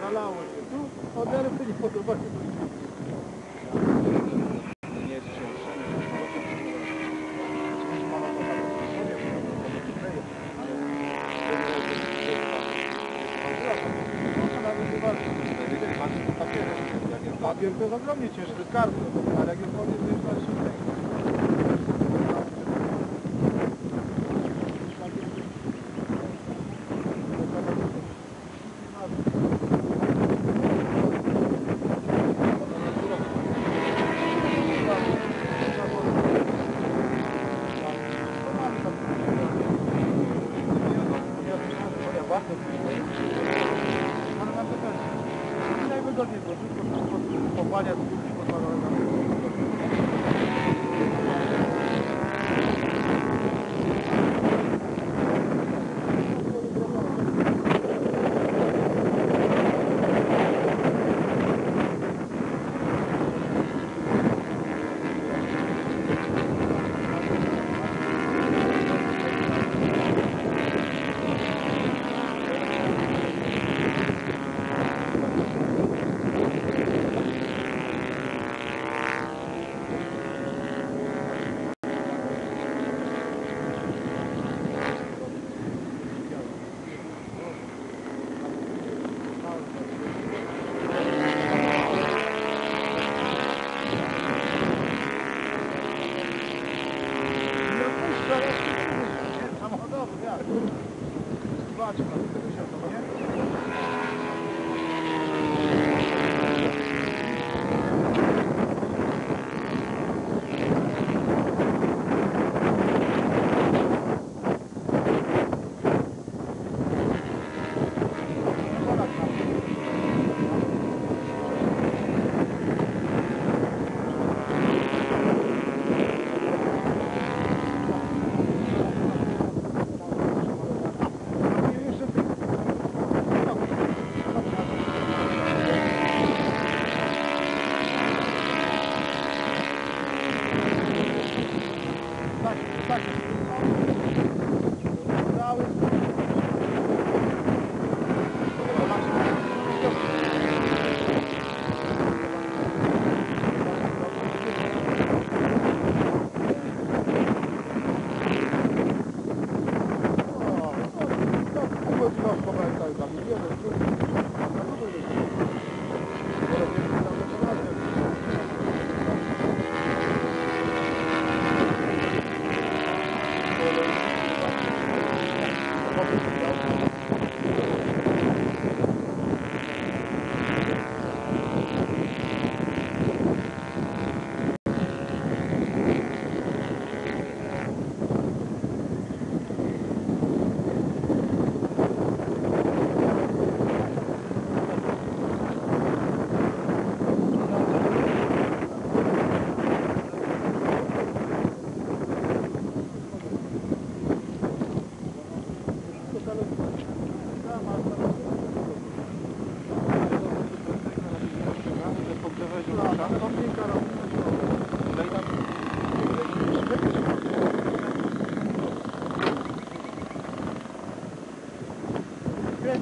Zalało się tu, od erby nie podoba się. Nie jest Papier to jest ogromnie ciężki karton, ale jak jest koniec, to jest właśnie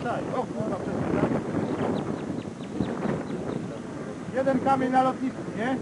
Skręcaj. O kurwa, przepraszam. Jeden kamień na lotnisku, nie?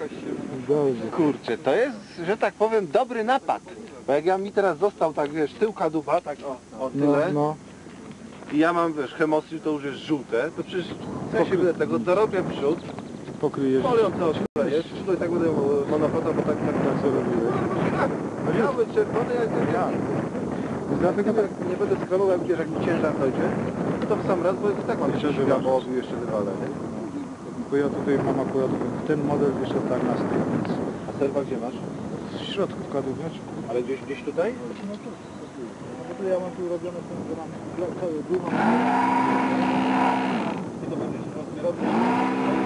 Jakoś Kurczę, to jest, że tak powiem, dobry napad. Bo jak ja mi teraz został tak, wiesz, tyłka dupa, tak o, o No, tyle, no. i ja mam, wiesz, hemosil, to już jest żółte, to przecież ja się będę tego dorobię przód, Pokryjesz. polią to to i tak będę monofota, bo tak, tak, tak co robiłeś. No biały, czerwony, jak ten ja. Dlatego tak Nie będę skromował, jak wiesz, jak mi ciężar dojdzie, to w sam raz, bo i tak mam Jeszcze bo jeszcze wywalę, nie? Bo ja tutaj mam akurat ten model wieszał tak na styk. A serwa gdzie masz? W środku w kadłubniaczku. Ale gdzieś, gdzieś tutaj? No tu. No to ja mam tu robione ten, że mam cały dół. I to będziesz rozbierał.